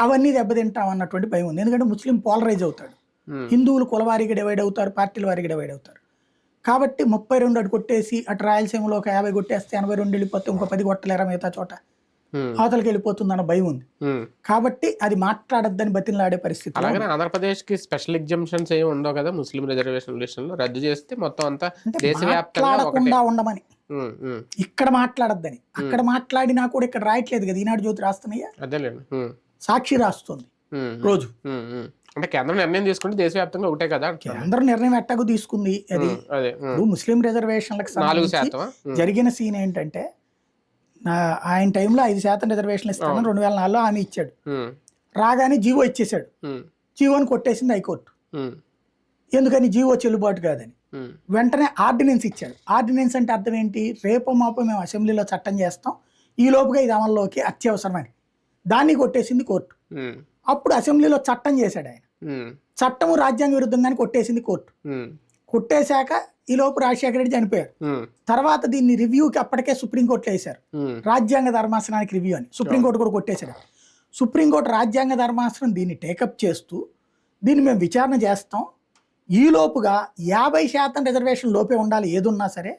అవన్నీ దెబ్బతింటాం అన్నటువంటి భయం ఉంది. ఎందుకంటే ముస్లిం పోలరైజ్ అవుతాడు. హిందువులు కుల వారీగా డివైడ్ అవుతారు పార్టీల వారీగా డివైడ్ అవుతారు. కాబట్టి ముప్పై రెండు అటు కొట్టేసి అటు రాయలసీమలో ఒక యాభై కొట్టేస్తే ఎనభై రెండు వెళ్ళిపోతే ఇంకో పది కొట్టలేరా మిగతా చోట? అవతలకి వెళ్ళిపోతుందన్న భయం ఉంది. కాబట్టి అది మాట్లాడొద్దని బతిలాడే పరిస్థితి. అలాగనే ఆంధ్రప్రదేశ్కి స్పెషల్ ఎగ్జామ్షన్స్ ఏమి ఉండవు కదా ముస్లిం రిజర్వేషన్ విషయంలో రద్దు చేస్తే మొత్తం అంతా దేశవ్యాప్తంగా ఉండమని. ఇక్కడ మాట్లాడొద్దని. అక్కడ మాట్లాడినా కూడా ఇక్కడ రాయట్లేదు కదా. ఈనాడు జ్యోతి రాస్తున్నాయా? అదేలేండి. సాక్షి రాస్తుంది రోజు. అంటే కేంద్రం నిర్ణయం తీసుకుంటే దేశవ్యాప్తంగా ఒకటే కదా. అందరూ నిర్ణయం ఎట్టకు తీసుకుంది అది. ఇప్పుడు ముస్లిం రిజర్వేషన్లకు సంబంధించి జరిగిన సీన్ ఏంటంటే ఆయన టైంలో ఐదు శాతం రిజర్వేషన్లు ఇస్తామని రెండు వేల నాలుగులో హామీ ఇచ్చాడు. రాగానే జీవో ఇచ్చేశాడు. జీవోని కొట్టేసింది హైకోర్టు. ఎందుకని జీవో చెల్లుబాటు కాదని? వెంటనే ఆర్డినెన్స్ ఇచ్చాడు. ఆర్డినెన్స్ అంటే అర్థం ఏంటి? రేపు మాపు మేము అసెంబ్లీలో చట్టం చేస్తాం. ఈ లోపుగా ఇది అమల్లోకి అత్యవసరమని దాన్ని కొట్టేసింది కోర్టు. అప్పుడు అసెంబ్లీలో చట్టం చేశాడు ఆయన. చట్టము రాజ్యాంగ విరుద్ధంగానే కొట్టేసింది కోర్టు. కొట్టేశాక ఈ లోపు రాజశేఖర రెడ్డి చనిపోయారు తర్వాత దీన్ని రివ్యూకి అప్పటికే సుప్రీంకోర్టులో వేశారు. రాజ్యాంగ ధర్మాసనానికి రివ్యూ అని. సుప్రీంకోర్టు కూడా కొట్టేశాడు. సుప్రీంకోర్టు రాజ్యాంగ ధర్మాసనం దీన్ని టేకప్ చేస్తూ దీన్ని మేము విచారణ చేస్తాం. ఈ లోపుగా యాభై శాతం రిజర్వేషన్ లోపే ఉండాలి ఏదున్నా సరే.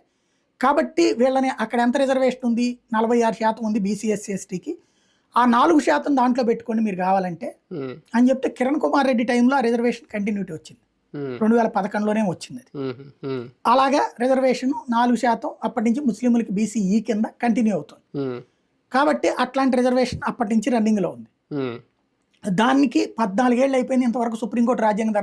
కాబట్టి వీళ్ళని అక్కడ ఎంత రిజర్వేషన్ ఉంది? నలభై ఆరు శాతం ఉంది బీసీఎస్సీ ఎస్టీకి. ఆ నాలుగు శాతం దాంట్లో పెట్టుకోండి మీరు కావాలంటే అని చెప్తే కిరణ్ కుమార్ రెడ్డి టైంలో ఆ రిజర్వేషన్ కంటిన్యూటీ వచ్చింది. రెండు వేల పదకొండులోనే వచ్చింది అది. అలాగా రిజర్వేషన్ నాలుగు శాతం అప్పటి నుంచి ముస్లింలకి బీసీఈ కింద కంటిన్యూ అవుతుంది. కాబట్టి అట్లాంటి రిజర్వేషన్ అప్పటి నుంచి రన్నింగ్లో ఉంది. దానికి పద్నాలుగేళ్ళు అయిపోయింది ఇంతవరకు సుప్రీంకోర్టు రాజ్యాంగ